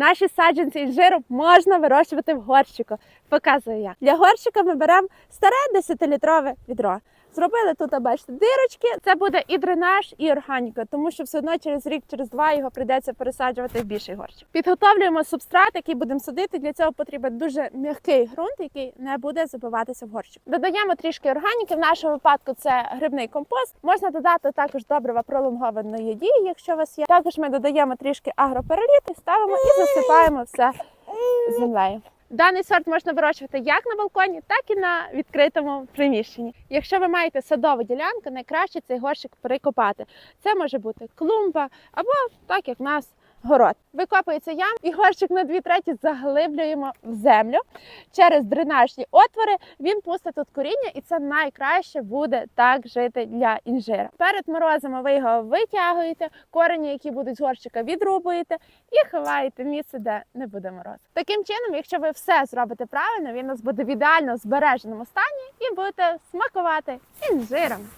Наші саджанці інжиру можна вирощувати в горщику. Показую я. Для горщика ми беремо старе 10-літрове відро. Зробили тут, бачите, дирочки. Це буде і дренаж, і органіка, тому що все одно через рік, через два його прийдеться пересаджувати в більший горщик. Підготовлюємо субстрат, який будемо садити. Для цього потрібен дуже м'який ґрунт, який не буде забиватися в горщик. Додаємо трішки органіки. В нашому випадку це грибний компост. Можна додати також добрива пролонгованої дії, якщо у вас є. Також ми додаємо трішки агропереліт і ставимо і засипаємо все землею. Даний сорт можна вирощувати як на балконі, так і на відкритому приміщенні. Якщо ви маєте садову ділянку, найкраще цей горщик прикопати. Це може бути клумба або так як в нас. Город викопується ям, і горщик на дві треті заглиблюємо в землю через дренажні отвори. Він пустить тут коріння, і це найкраще буде так жити для інжира. Перед морозами ви його витягуєте, корені, які будуть з горщика, відрубуєте і ховаєте місце, де не буде морозу. Таким чином, якщо ви все зробите правильно, він у нас буде в ідеально збереженому стані і будете смакувати інжиром.